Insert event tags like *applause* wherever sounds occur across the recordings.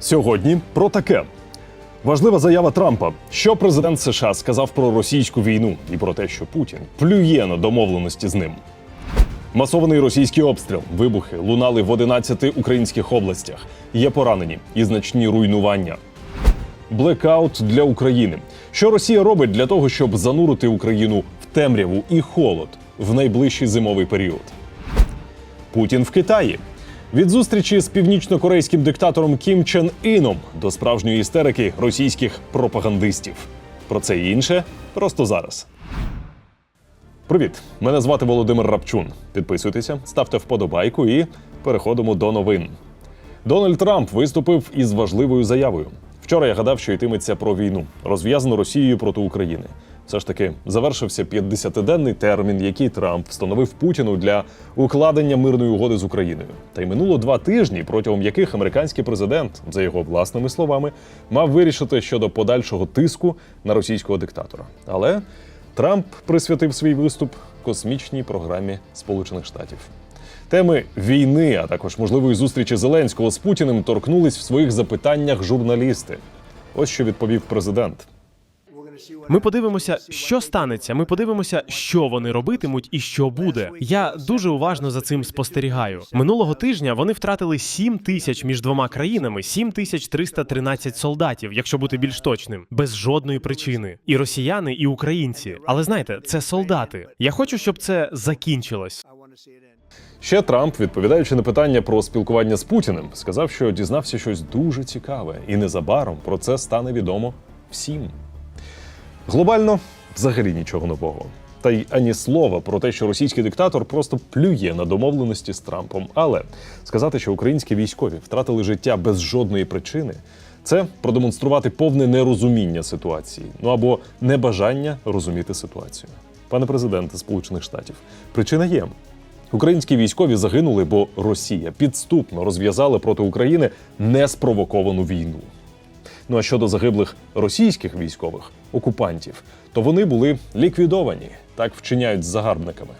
Сьогодні про таке. Важлива заява Трампа, що президент США сказав про російську війну і про те, що Путін плює на домовленості з ним. Масований російський обстріл, вибухи лунали в 11 українських областях. Є поранені і значні руйнування. Блекаут для України. Що Росія робить для того, щоб занурити Україну в темряву і холод в найближчий зимовий період? Путін в Китаї. Від зустрічі з північно-корейським диктатором Кім Чен Іном до справжньої істерики російських пропагандистів. Про це і інше просто зараз. Привіт! Мене звати Володимир Рапчун. Підписуйтеся, ставте вподобайку і переходимо до новин. Дональд Трамп виступив із важливою заявою. Вчора я гадав, що йтиметься про війну, розв'язану Росією проти України. Все ж таки завершився 50-денний термін, який Трамп встановив Путіну для укладення мирної угоди з Україною. Та й минуло два тижні, протягом яких американський президент, за його власними словами, мав вирішити щодо подальшого тиску на російського диктатора. Але Трамп присвятив свій виступ космічній програмі Сполучених Штатів. Теми війни, а також можливої зустрічі Зеленського з Путіним торкнулись в своїх запитаннях журналісти. Ось що відповів президент. Ми подивимося, що станеться. Ми подивимося, що вони робитимуть і що буде. Я дуже уважно за цим спостерігаю. Минулого тижня вони втратили 7 тисяч між двома країнами, 7 тисяч 313 солдатів, якщо бути більш точним, без жодної причини. І росіяни, і українці. Але знаєте, це солдати. Я хочу, щоб це закінчилось. Ще Трамп, відповідаючи на питання про спілкування з Путіним, сказав, що дізнався щось дуже цікаве, і незабаром про це стане відомо всім. Глобально взагалі нічого нового. Та й ані слова про те, що російський диктатор просто плює на домовленості з Трампом. Але сказати, що українські військові втратили життя без жодної причини, це продемонструвати повне нерозуміння ситуації, ну або небажання розуміти ситуацію. Пане президенте Сполучених Штатів, причина є. Українські військові загинули, бо Росія підступно розв'язала проти України неспровоковану війну. Ну а щодо загиблих російських військових окупантів, то вони були ліквідовані, так вчиняють з загарбниками.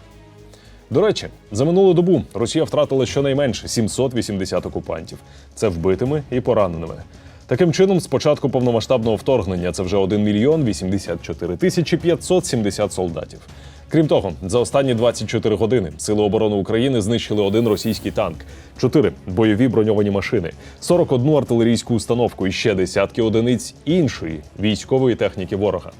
До речі, за минулу добу Росія втратила щонайменше 780 окупантів. Це вбитими і пораненими. Таким чином, з початку повномасштабного вторгнення це вже 1 мільйон 84 тисячі 570 солдатів. Крім того, за останні 24 години Сили оборони України знищили один російський танк, 4 бойові броньовані машини, 41 артилерійську установку і ще десятки одиниць іншої військової техніки ворога.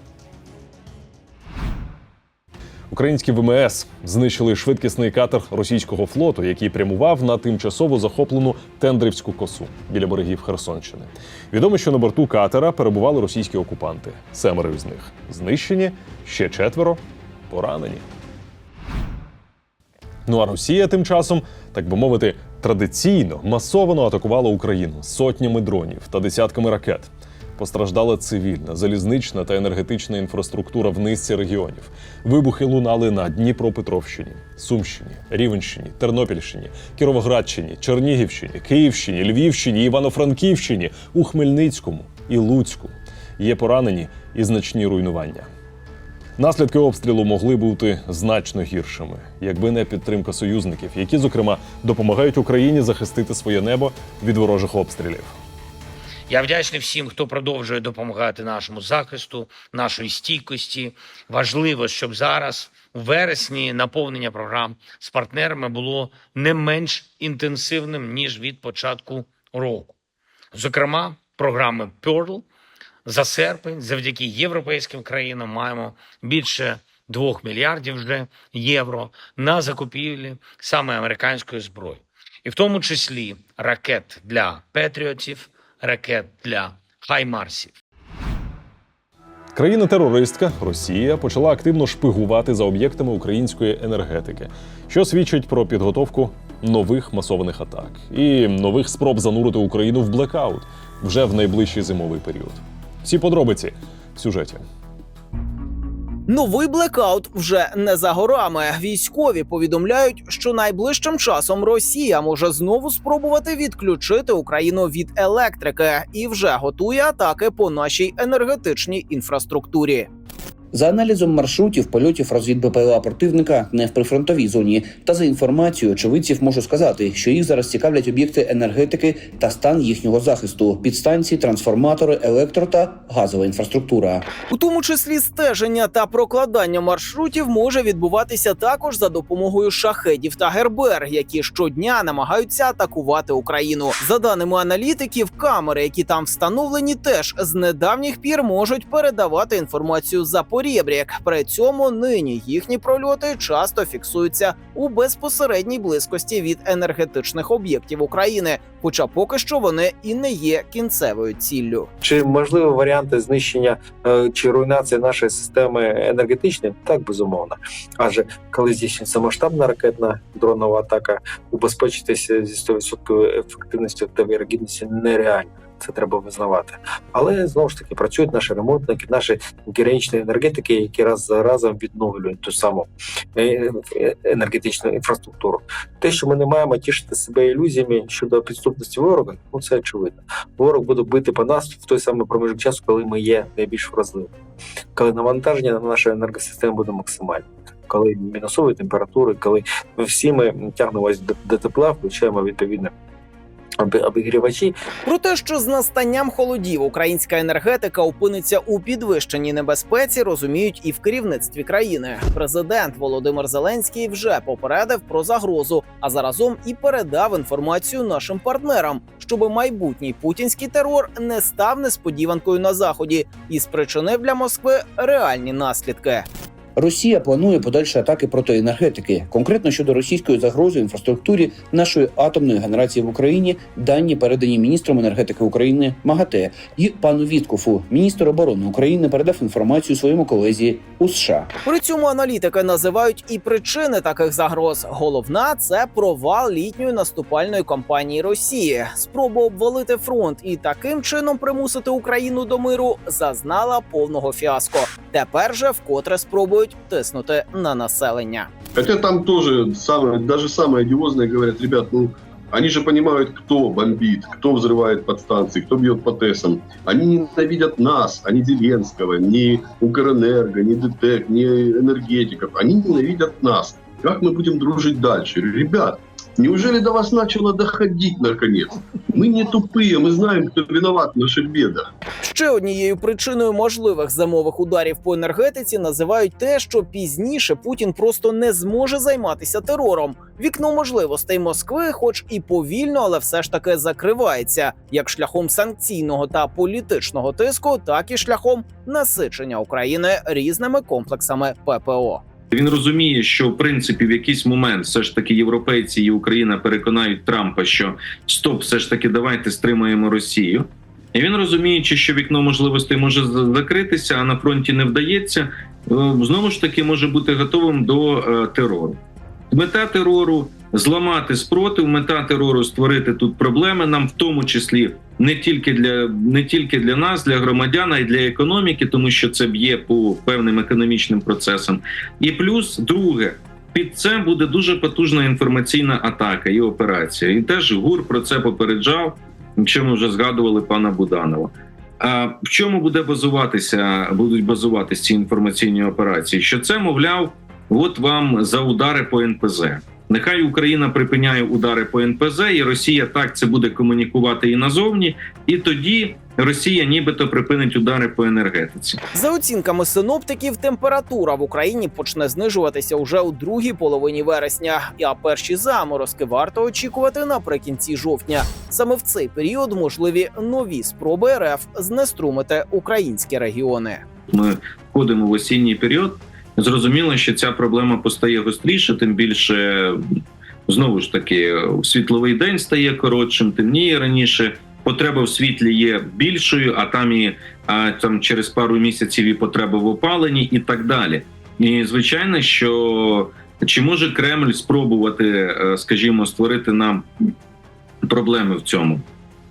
Українські ВМС знищили швидкісний катер російського флоту, який прямував на тимчасово захоплену Тендрівську косу біля берегів Херсонщини. Відомо, що на борту катера перебували російські окупанти. Семеро з них знищені, ще четверо поранені. Ну а Росія тим часом, так би мовити, традиційно масовано атакувала Україну сотнями дронів та десятками ракет. Постраждала цивільна, залізнична та енергетична інфраструктура в низці регіонів. Вибухи лунали на Дніпропетровщині, Сумщині, Рівенщині, Тернопільщині, Кіровоградщині, Чернігівщині, Київщині, Львівщині, Івано-Франківщині, у Хмельницькому і Луцьку. Є поранені і значні руйнування. Наслідки обстрілу могли бути значно гіршими, якби не підтримка союзників, які, зокрема, допомагають Україні захистити своє небо від ворожих обстрілів. Я вдячний всім, хто продовжує допомагати нашому захисту, нашої стійкості. Важливо, щоб зараз, у вересні, наповнення програм з партнерами було не менш інтенсивним ніж від початку року. Зокрема, програми Pearl за серпень, завдяки європейським країнам, маємо більше 2 мільярдів вже євро на закупівлі саме американської зброї, і в тому числі ракет для Петріотів, ракет для Хаймарсів. Країна-терористка Росія почала активно шпигувати за об'єктами української енергетики, що свідчить про підготовку нових масованих атак і нових спроб занурити Україну в блекаут вже в найближчий зимовий період. Всі подробиці в сюжеті. Новий блекаут вже не за горами. Військові повідомляють, що найближчим часом Росія може знову спробувати відключити Україну від електрики і вже готує атаки по нашій енергетичній інфраструктурі. За аналізом маршрутів польотів розвід БПЛА противника не в прифронтовій зоні, та за інформацією очевидців можу сказати, що їх зараз цікавлять об'єкти енергетики та стан їхнього захисту, підстанції, трансформатори, електро та газова інфраструктура. У тому числі стеження та прокладання маршрутів може відбуватися також за допомогою шахедів та гербер, які щодня намагаються атакувати Україну. За даними аналітиків, камери, які там встановлені, теж з недавніх пір можуть передавати інформацію за порєбрік. При цьому нині їхні прольоти часто фіксуються у безпосередній близькості від енергетичних об'єктів України, хоча поки що вони і не є кінцевою ціллю. Чи можливі варіанти знищення е, чи руйнації нашої системи енергетичної? Так безумовно. Адже коли здійснюється масштабна ракетна дронова атака, убезпечитися зі 100% ефективністю та вірогідністю нереально. Це треба визнавати. Але знову ж таки працюють наші ремонтники, наші героїчні енергетики, які раз за разом відновлюють ту саму е, е, енергетичну інфраструктуру. Те, що ми не маємо тішити себе ілюзіями щодо підступності ворога, ну це очевидно ворог буде бити по нас в той самий проміжок часу, коли ми є найбільш вразливими, коли навантаження на нашу енергосистему буде максимальне. Коли мінусові температури, коли всі ми тягнемось до, тепла, включаємо відповідно обі- обігрівачі, Про те, що з настанням холодів українська енергетика опиниться у підвищеній небезпеці, розуміють і в керівництві країни. Президент Володимир Зеленський вже попередив про загрозу, а заразом і передав інформацію нашим партнерам, щоб майбутній путінський терор не став несподіванкою на заході і спричинив для Москви реальні наслідки. Росія планує подальші атаки проти енергетики. Конкретно щодо російської загрози інфраструктурі нашої атомної генерації в Україні, дані передані міністром енергетики України МАГАТЕ і пану Віткофу, міністр оборони України, передав інформацію своєму колезі у США. При цьому аналітики називають і причини таких загроз. Головна це провал літньої наступальної кампанії Росії. Спроба обвалити фронт і таким чином примусити Україну до миру зазнала повного фіаско. Тепер же вкотре спробують тиснути на населення. Хотя там тоже самое, даже самые одиозные говорят, ребят, ну, они же понимают, кто бомбит, кто взрывает подстанции, кто бьет по ТЭСам. Они ненавидят нас, а не Зеленского, не Укрэнерго, не ДТЭК, не энергетиков. Они ненавидят нас. Как мы будем дружить дальше? Ребят, неужели до вас начало доходить наконец? Мы не тупые, мы знаем, кто виноват в наших бедах. Ще однією причиною можливих зимових ударів по енергетиці називають те, що пізніше Путін просто не зможе займатися терором. Вікно можливостей Москви, хоч і повільно, але все ж таки закривається як шляхом санкційного та політичного тиску, так і шляхом насичення України різними комплексами ППО. Він розуміє, що в принципі в якийсь момент все ж таки європейці і Україна переконають Трампа, що стоп, все ж таки давайте стримаємо Росію. І він розуміючи, що вікно можливостей може закритися, а на фронті не вдається, е, знову ж таки може бути готовим до е, терору. Мета терору зламати спротив, мета терору створити тут проблеми нам, в тому числі не тільки для не тільки для нас, для громадян, а й для економіки, тому що це б'є по певним економічним процесам. І плюс друге. Під це буде дуже потужна інформаційна атака і операція. І теж ГУР про це попереджав, ми вже згадували пана Буданова. А в чому буде базуватися, будуть базуватися ці інформаційні операції? Що це, мовляв, от вам за удари по НПЗ. Нехай Україна припиняє удари по НПЗ, і Росія так це буде комунікувати і назовні, і тоді Росія нібито припинить удари по енергетиці. За оцінками синоптиків, температура в Україні почне знижуватися уже у другій половині вересня, а перші заморозки варто очікувати наприкінці жовтня. Саме в цей період можливі нові спроби РФ знеструмити українські регіони. Ми входимо в осінній період. Зрозуміло, що ця проблема постає гостріше, тим більше знову ж таки світловий день стає коротшим, темніє раніше. Потреба в світлі є більшою, а там і а, там через пару місяців і потреба в опаленні, і так далі. І звичайно, що чи може Кремль спробувати, е, скажімо, створити нам проблеми в цьому?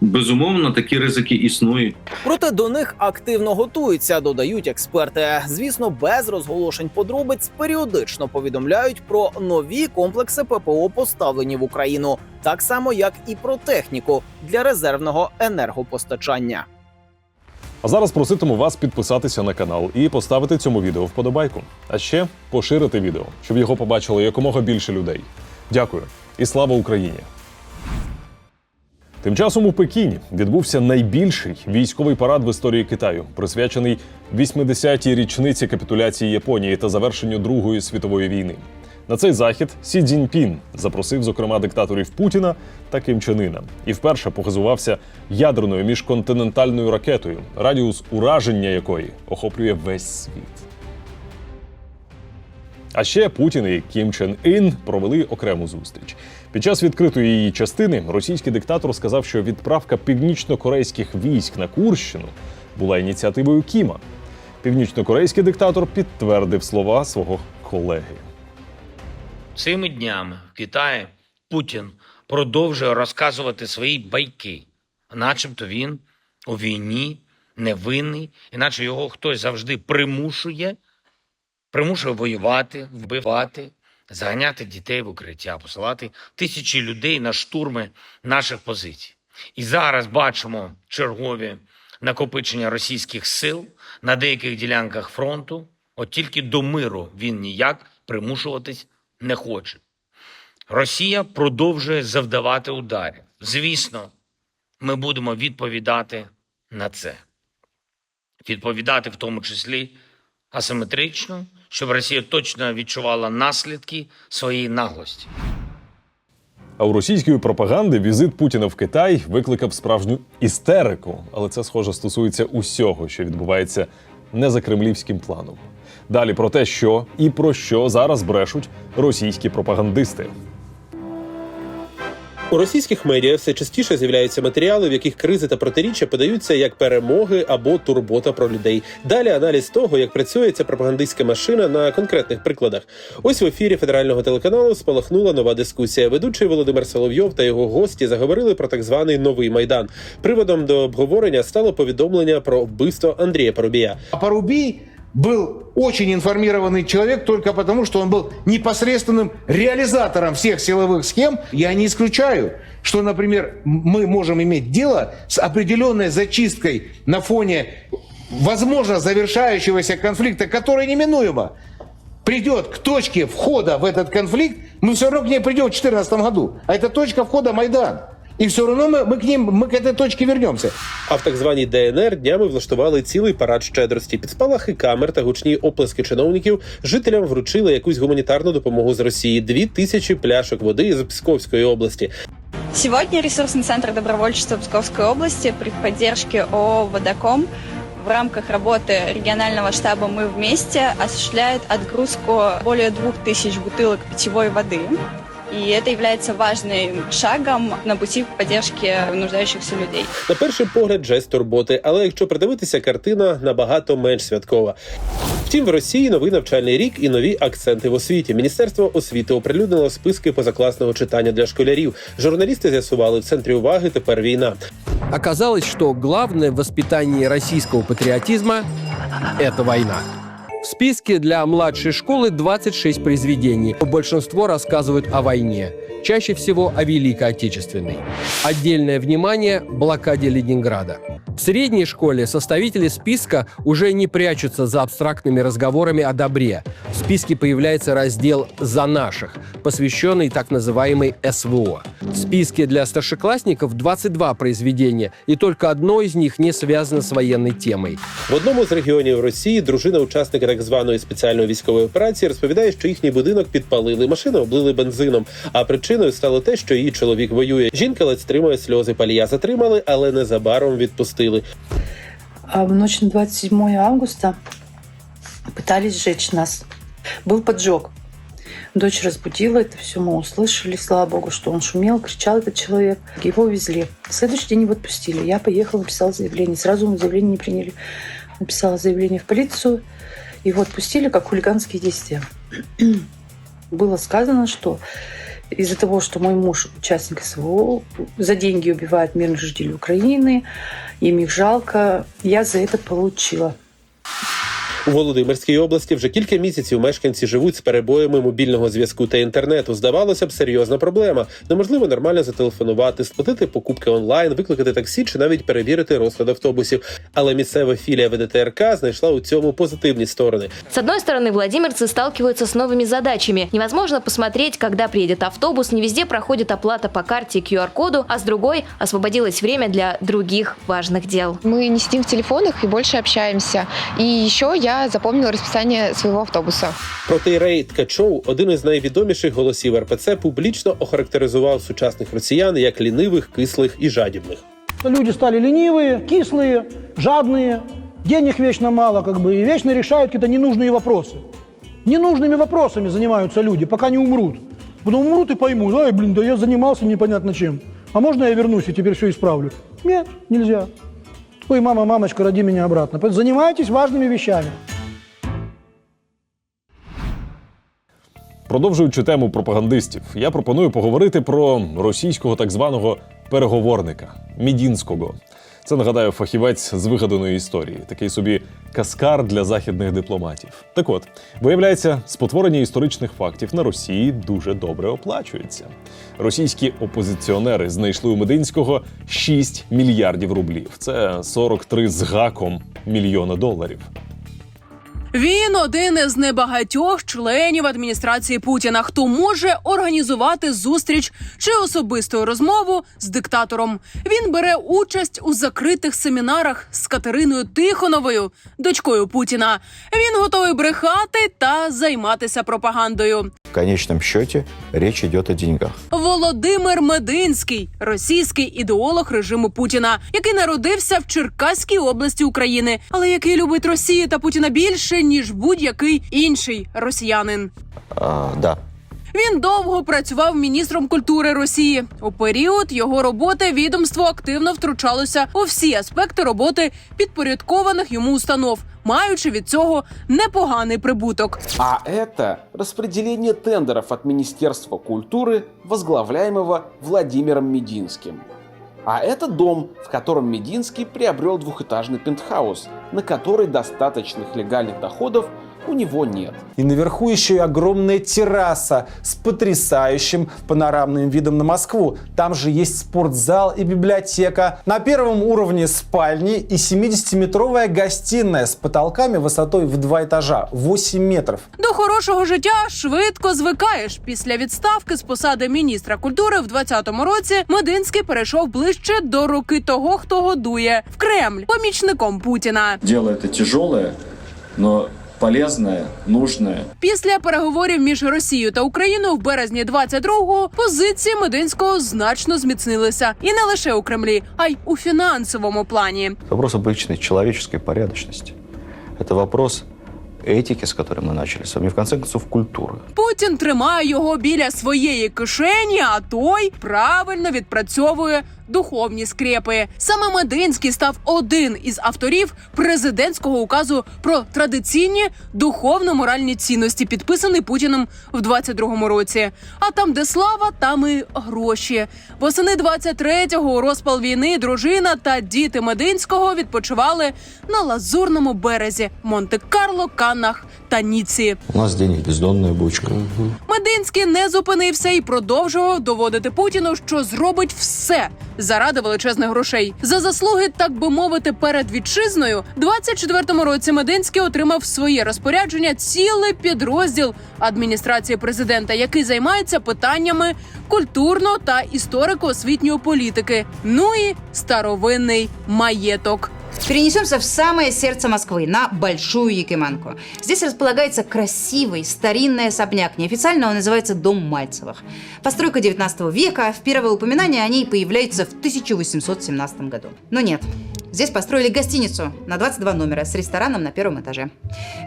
Безумовно, такі ризики існують. Проте до них активно готуються, додають експерти. Звісно, без розголошень подробиць періодично повідомляють про нові комплекси ППО, поставлені в Україну, так само як і про техніку для резервного енергопостачання. А зараз проситиму вас підписатися на канал і поставити цьому відео вподобайку. А ще поширити відео, щоб його побачило якомога більше людей. Дякую і слава Україні! Тим часом у Пекіні відбувся найбільший військовий парад в історії Китаю, присвячений 80-й річниці капітуляції Японії та завершенню Другої світової війни. На цей захід Сі Цзіньпін запросив, зокрема, диктаторів Путіна та Ким Чен Іна і вперше похизувався ядерною міжконтинентальною ракетою, радіус ураження якої охоплює весь світ. А ще Путін і Кім Чен Ін провели окрему зустріч. Під час відкритої її частини російський диктатор сказав, що відправка північно-корейських військ на Курщину була ініціативою Кіма. Північно-корейський диктатор підтвердив слова свого колеги. Цими днями в Китаї Путін продовжує розказувати свої байки, начебто він у війні невинний, іначе його хтось завжди примушує, примушує воювати, вбивати, заганяти дітей в укриття, посилати тисячі людей на штурми наших позицій. І зараз бачимо чергові накопичення російських сил на деяких ділянках фронту. От тільки до миру він ніяк примушуватись не хоче. Росія продовжує завдавати ударів. Звісно, ми будемо відповідати на це. Відповідати в тому числі асиметрично, щоб Росія точно відчувала наслідки своєї наглості. А у російської пропаганди візит Путіна в Китай викликав справжню істерику, але це схоже стосується усього, що відбувається не за кремлівським планом. Далі про те, що і про що зараз брешуть російські пропагандисти. У російських медіа все частіше з'являються матеріали, в яких кризи та протиріччя подаються як перемоги або турбота про людей. Далі аналіз того, як працює ця пропагандистська машина на конкретних прикладах. Ось в ефірі федерального телеканалу спалахнула нова дискусія. Ведучий Володимир Соловйов та його гості заговорили про так званий новий майдан. Приводом до обговорення стало повідомлення про вбивство Андрія Парубія. А Порубий был очень информированный человек только потому, что он был непосредственным реализатором всех силовых схем. Я не исключаю, что, например, мы можем иметь дело с определенной зачисткой на фоне, возможно, завершающегося конфликта, который неминуемо придет к точке входа в этот конфликт, мы все равно к ней придем в 2014 году. А это точка входа Майдан. И все равно мы, мы к ним, мы к этой точке вернемся. А в так званій ДНР днями влаштували цілий парад щедрості. Під спалахи камер та гучні оплески чиновників жителям вручили якусь гуманітарну допомогу з Росії. Дві тисячі пляшок води з Псковської області. Сегодня ресурсный центр добровольчества Псковской области при поддержке ООО «Водоком» в рамках работы регионального штаба «Мы вместе» осуществляет отгрузку более двух тысяч бутылок питьевой воды. И это является важным шагом на пути к поддержке нуждающихся людей. На перший погляд, жест турботи, але якщо придивитися, картина набагато менш святкова. Втім, в Росії новий навчальний рік і нові акценти в освіті. Міністерство освіти оприлюднило списки позакласного читання для школярів. Журналісти з'ясували в центрі уваги тепер війна. Оказалось, что главное в воспитании российского патриотизма – это война. В списке для младшей школы 26 произведений. Большинство рассказывают о войне, чаще всего о Великой Отечественной. Отдельное внимание – блокаде Ленинграда. В средней школе составители списка уже не прячутся за абстрактными разговорами о добре. В списке появляется раздел «За наших», посвященный так называемой СВО. В списке для старшеклассников 22 произведения, и только одно из них не связано с военной темой. В одному з регіонів Росії дружина учасника так званої спеціальної військової операції розповідає, що їхній будинок підпалили, машину облили бензином. А причиною стало те, що її чоловік воює. Жінка ледь стримує сльози. Палія затримали, але незабаром відпустили. А в ночь на 27 августа пытались сжечь нас. Был поджог. Дочь разбудила это все, мы услышали, слава богу, что он шумел, кричал этот человек. Его увезли. В следующий день его отпустили. Я поехала, написала заявление. Сразу мы заявление не приняли. Написала заявление в полицию. Его отпустили как хулиганские действия. *clears throat* Было сказано, что из-за того, что мой муж участник СВО, за деньги убивает мирных жителей Украины, им их жалко, я за это получила. У Володимирській області вже кілька місяців мешканці живуть з перебоями мобільного зв'язку та інтернету. Здавалося б, серйозна проблема. Неможливо нормально зателефонувати, сплатити покупки онлайн, викликати таксі чи навіть перевірити розклад автобусів. Але місцева філія ВДТРК знайшла у цьому позитивні сторони. С одной стороны, владимирцы сталкиваются с новыми задачами. Невозможно посмотреть, когда приедет автобус, не везде проходит оплата по карте и QR-коду, а с другой освободилось время для других важных дел. Мы не сидим в телефонах и больше общаемся. И еще я запомнила расписание своего автобуса. Проте Рей Ткачов, один із найвідоміших голосів РПЦ, публічно охарактеризував сучасних росіян як лінивих, кислих і жадібних. Люди стали ленивые, кислые, жадные, денег вечно мало, как бы, и вечно решают какие-то ненужные вопросы. Ненужными вопросами занимаются люди, пока не умрут. Потом умрут и поймут, ай, блин, да я занимался непонятно чем. А можно я вернусь и теперь все исправлю? Нет, нельзя. Ой, мама, мамочка, роди меня обратно. Занимайтесь важными вещами. Продовжуючи тему пропагандистів, я пропоную поговорити про російського так званого переговорника Мідінського. Це нагадаю фахівець з вигаданої історії, такий собі каскар для західних дипломатів. Так от, виявляється, спотворення історичних фактів на Росії дуже добре оплачується. Російські опозиціонери знайшли у Мединського 6 мільярдів рублів. Це 43 з гаком мільйона доларів. Він один із небагатьох членів адміністрації Путіна, хто може організувати зустріч чи особисту розмову з диктатором. Він бере участь у закритих семінарах з Катериною Тихоновою, дочкою Путіна. Він готовий брехати та займатися пропагандою. В конечном счете речь идет о деньгах. Володимир Мединський, російський ідеолог режиму Путіна, який народився в Черкаській області України, але який любить Росію та Путіна більше ніж будь-який інший росіянин. А, да, Він довго працював міністром культури Росії. У період його роботи відомство активно втручалося у всі аспекти роботи підпорядкованих йому установ, маючи від цього непоганий прибуток. А это распределение тендеров от Министерства культуры, возглавляемого Владимиром Мединским. А это дом, в котором Мединский приобрел двухэтажный пентхаус, на который достаточных легальных доходов у него нет. И наверху еще и огромная терраса с потрясающим панорамным видом на Москву. Там же есть спортзал и библиотека. На первом уровне спальни и 70-метровая гостиная с потолками высотой в два этажа, 8 метров. До хорошого життя швидко звикаєш. Після відставки з посади міністра культури в 2020 році Мединський перейшов ближче до руки того, хто годує в Кремль помічником Путіна. дело это тяжелое, но полезное, нужное. Після переговорів між Росією та Україною в березні 22-го позиції Мединського значно зміцнилися і не лише у Кремлі, а й у фінансовому плані. Вопрос обычной человеческой порядочности. Это вопрос этики, с которой мы начали с вами, и в конце концов культуры. Путін тримає його біля своєї кишені, а той правильно відпрацьовує духовні скрепи. Саме Мединський став один із авторів президентського указу про традиційні духовно-моральні цінності, підписаний Путіним в 22-му році. А там, де слава, там і гроші. Восени 23-го у розпал війни дружина та діти Мединського відпочивали на лазурному березі Монте-Карло, Каннах та Ніці. У нас денег бездонная бочка. Мединський не зупинився і продовжував доводити Путіну, що зробить все заради величезних грошей. За заслуги, так би мовити, перед вітчизною, 24-му році Мединський отримав своє розпорядження цілий підрозділ адміністрації президента, який займається питаннями культурно та історико-освітньої політики. Ну і старовинний маєток. Перенесемся в самое сердце Москвы, на Большую Якиманку. Здесь располагается красивый старинный особняк. Неофициально он называется Дом Мальцевых. Постройка 19 века. В первое упоминание о ней появляется в 1817 году. Но нет, Здесь построили гостиницу на 22 номера с рестораном на первом этаже.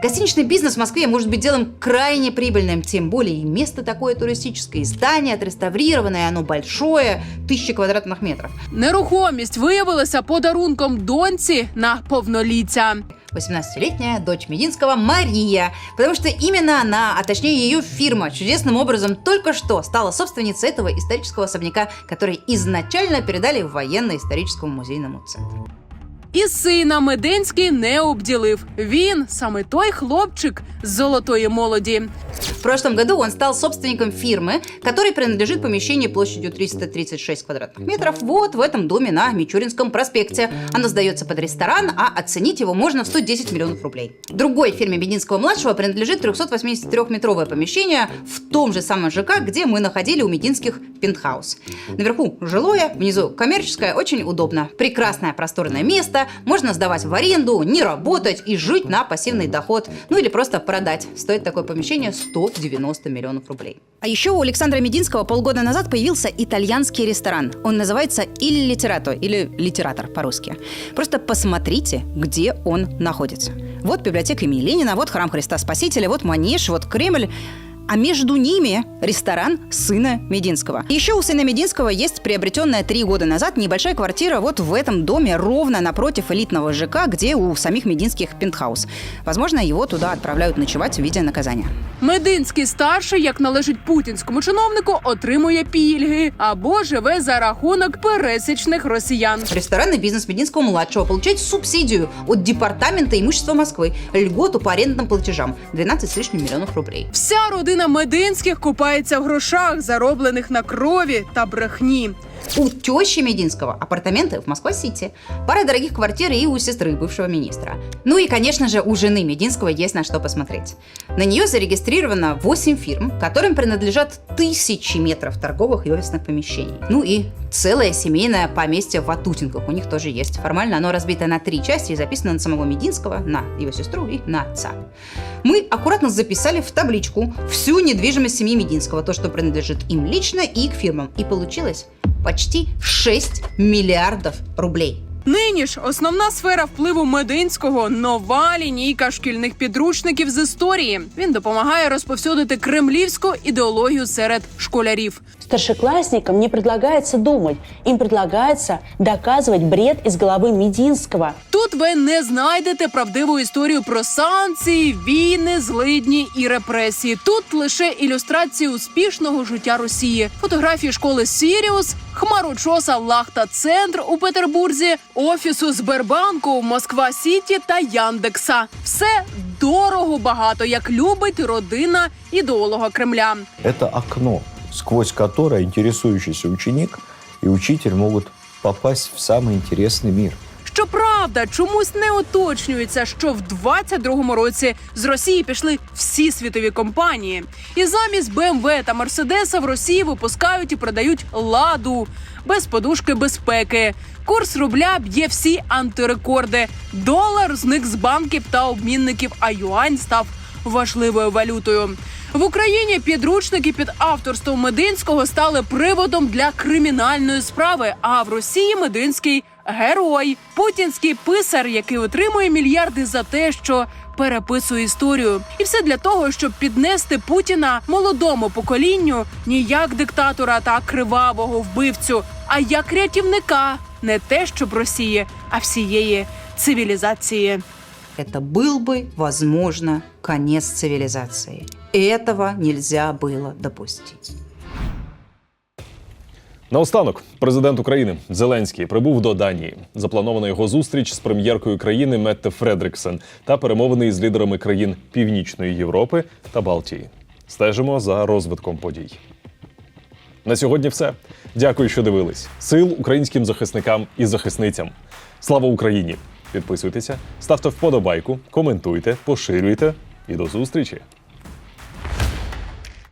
Гостиничный бизнес в Москве может быть делом крайне прибыльным, тем более и место такое туристическое, и здание отреставрированное, оно большое, тысячи квадратных метров. Нерухомість виявилася подарунком доньці на повноліття. 18-летняя дочь Мединского Мария, потому что именно она, а точнее ее фирма, чудесным образом только что стала собственницей этого исторического особняка, который изначально передали в военно-историческому музейному центру. І сина Мединський не обділив. Він саме той хлопчик з золотої молоді. В прошлом году он стал собственником фирмы, которой принадлежит помещение площадью 336 квадратных метров вот в этом доме на Мичуринском проспекте. Оно сдается под ресторан, а оценить его можно в 110 миллионов рублей. Другой фирме Мединского-младшего принадлежит 383-метровое помещение в том же самом ЖК, где мы находили у Мединских пентхаус. Наверху жилое, внизу коммерческое, очень удобно. Прекрасное просторное место, можно сдавать в аренду, не работать и жить на пассивный доход. Ну или просто продать. Стоит такое помещение 190 миллионов рублей. А еще у Александра Мединского полгода назад появился итальянский ресторан. Он называется «Il Literato» или «Литератор» по-русски. Просто посмотрите, где он находится. Вот библиотека имени Ленина, вот храм Христа Спасителя, вот Манеж, вот Кремль А между ними ресторан сына Мединского. Еще у сына Мединского есть приобретенная три года назад небольшая квартира вот в этом доме, ровно напротив элитного ЖК, где у самих Мединских пентхаус. Возможно, его туда отправляют ночевать в виде наказания. Мединський старший, як належить путінському чиновнику, отримує пільги або живе за рахунок пересічних росіян. Ресторанный бизнес Мединского-младшего получает субсидию от Департамента имущества Москвы, льготу по арендным платежам 12 с лишним миллионов рублей. Вся родина Мединських купається в грошах, зароблених на крові та брехні. У тещи Мединского апартаменты в Москва-Сити, пара дорогих квартир и у сестры бывшего министра. Ну и, конечно же, у жены Мединского есть на что посмотреть. На нее зарегистрировано 8 фирм, которым принадлежат тысячи метров торговых и офисных помещений. Ну и целое семейное поместье в Ватутинках у них тоже есть. Формально оно разбито на три части и записано на самого Мединского, на его сестру и на отца. Мы аккуратно записали в табличку всю недвижимость семьи Мединского, то, что принадлежит им лично и к фирмам. И получилось почти 6 миллиардов рублей. Нині ж основна сфера впливу Мединського нова лінійка шкільних підручників з історії. Він допомагає розповсюдити кремлівську ідеологію серед школярів. Старшеклассникам не предлагается думать, им предлагается доказывать бред из головы Мединского. Тут ви не знайдете правдиву історію про санкції, війни, злидні і репресії. Тут лише ілюстрації успішного життя Росії, фотографії школи Сіріус, хмарочоса Лахта Центр у Петербурзі, офісу Сбербанку, Москва Сіті та Яндекса. Все дорого багато, як любить родина ідеолога Кремля. Это окно, сквозь которое интересующийся ученик и учитель могут попасть в самый интересный мир. Щоправда, чомусь не уточнюється, що в 22-му році з Росії пішли всі світові компанії, і замість BMW та Мерседеса в Росії випускають і продають ладу без подушки безпеки. Курс рубля б'є всі антирекорди. Долар зник з банків та обмінників, а юань став важливою валютою. В Україні підручники під авторством Мединського стали приводом для кримінальної справи. А в Росії Мединський герой, путінський писар, який отримує мільярди за те, що переписує історію, і все для того, щоб піднести Путіна молодому поколінню не як диктатора та кривавого вбивцю, а як рятівника, не те, щоб Росії, а всієї цивілізації. Это был бы, возможно, конец цивилизации. Этого нельзя было допустить. Наостанок, президент України Зеленський прибув до Данії. Запланована його зустріч з прем'єркою країни Метте Фредриксен та перемовини із лідерами країн Північної Європи та Балтії. Стежимо за розвитком подій. На сьогодні все. Дякую, що дивились. Сил українським захисникам і захисницям. Слава Україні! Підписуйтеся, ставте вподобайку, коментуйте, поширюйте і до зустрічі!